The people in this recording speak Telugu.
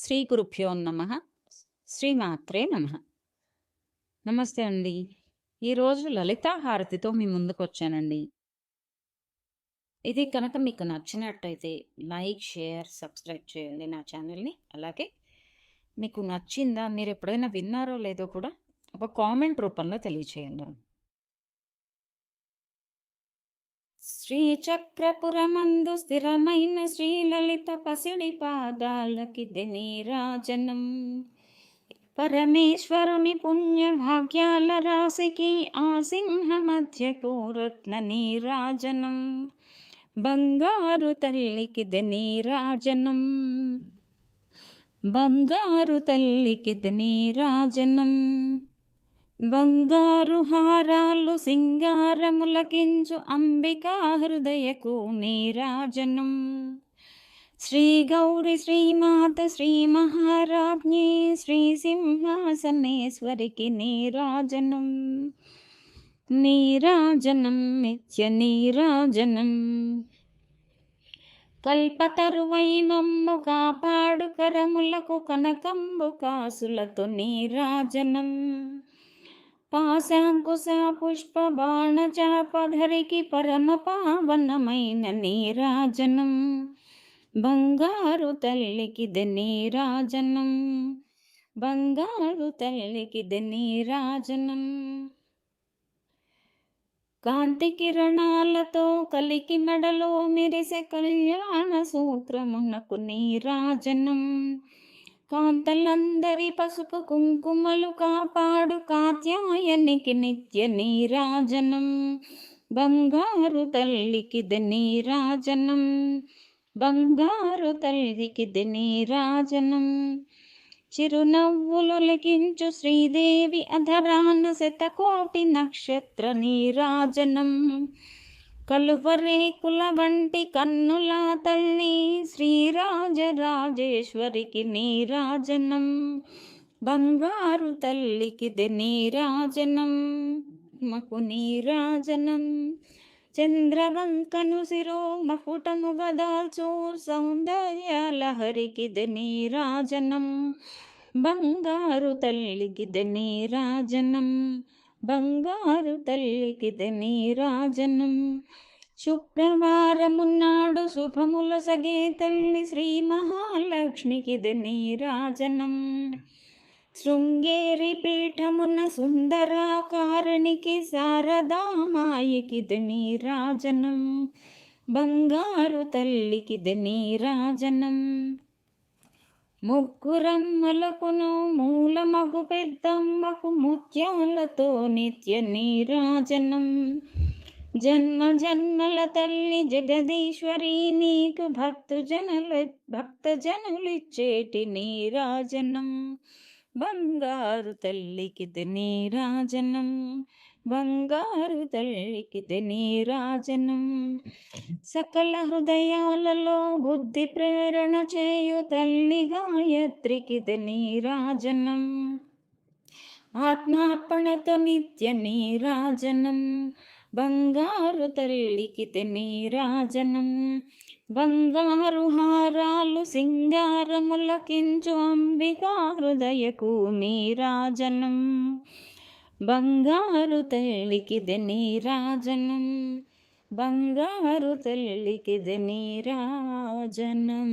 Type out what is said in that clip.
శ్రీ గురుభ్యో నమ. శ్రీమాత్రే నమ. నమస్తే అండి. ఈరోజు లలితా హారతితో మీ ముందుకు వచ్చానండి ఇది కనుక మీకు నచ్చినట్టయితే లైక్ షేర్ సబ్స్క్రైబ్ చేయండి నా ఛానల్ని. అలాగే మీకు నచ్చిందా మీరు ఎప్పుడైనా విన్నారో లేదో కూడా ఒక కామెంట్ రూపంలో తెలియచేయండి. శ్రీచక్రపురమందు స్థిరమైన శ్రీలలిత పసిడి పాదాలకి నీరాజనం పరమేశ్వరుని పుణ్య భాగ్యాల రాశికి ఆ సింహ మధ్యకు రత్న నీరాజనం బంగారు తల్లికి నీరాజనం బంగారు తల్లికి నీరాజనం బంగారు హారాలు సింగారములకించు అంబికా హృదయకు నీరాజనం శ్రీ గౌరి శ్రీమాత శ్రీ మహారాజ్ఞి శ్రీ సింహాసనేశ్వరికి నీరాజనం నీరాజనం నిత్య నీరాజనం కల్పతరువైనమ్ము కాపాడు కరములకు కనకంబు కాసులతో నీరాజనం పాశాంకుశ పుష్ప బాణచాపధరికి పరమ పావనమైన నీరాజనం. బంగారు తల్లికి నీరాజనం. బంగారు తల్లికి నీరాజనం. కాంతి కిరణాలతో కలికి మెడలో మెరిసే కళ్యాణ సూత్రమునకు నీరాజనం. కాంతలందరి పసుపు కుంకుమలు కాపాడు కాత్యాయనికి నిత్య నీరాజనం. బంగారు తల్లికి నీరాజనం. బంగారు తల్లికి నీరాజనం. చిరునవ్వులు లెగించు శ్రీదేవి అధరాన శతకోటి నక్షత్ర నీరాజనం. కలుపరేకుల వంటి కన్నుల తల్లి శ్రీరాజరాజేశ్వరికి నీరాజనం. బంగారు తల్లికిది నీరాజనం. మకు నీరాజనం. చంద్రవంకను శిరో మకుటము సౌందర్య లహరికిది నీరాజనం. బంగారు తల్లికిది నీరాజనం. బంగారు తల్లికి నీరాజనం శుక్రవారమున్నాడు శుభముల సగే తల్లి శ్రీ మహాలక్ష్మికి నీరాజనం శృంగేరి పీఠమున సుందరాకారునికి శారదామాయికి నీరాజనం బంగారు తల్లికి నీరాజనం ముగ్గురమ్మలకును మూలమగు పెద్దమ్మకు ముత్యాలతో నిత్య నీరాజనం. జన్మ జన్మల తల్లి జగదీశ్వరి నీకు భక్తు భక్తజనులిచ్చేటి నీరాజనం. బంగారు తల్లికి నీరాజనం. బంగారు తల్లికి నీరాజనం సకల హృదయాలలో బుద్ధి ప్రేరణ చేయు తల్లి గాయత్రికి నీరాజనం ఆత్మార్పణతో నిత్య నీ రాజనం. బంగారు తల్లికి నీరాజనం బంగారు హారాలు సింగారములకించు అంబికా హృదయకు మీ రాజనం. బంగారు తల్లికి నీరాజనం బంగారు తల్లికి నీరాజనం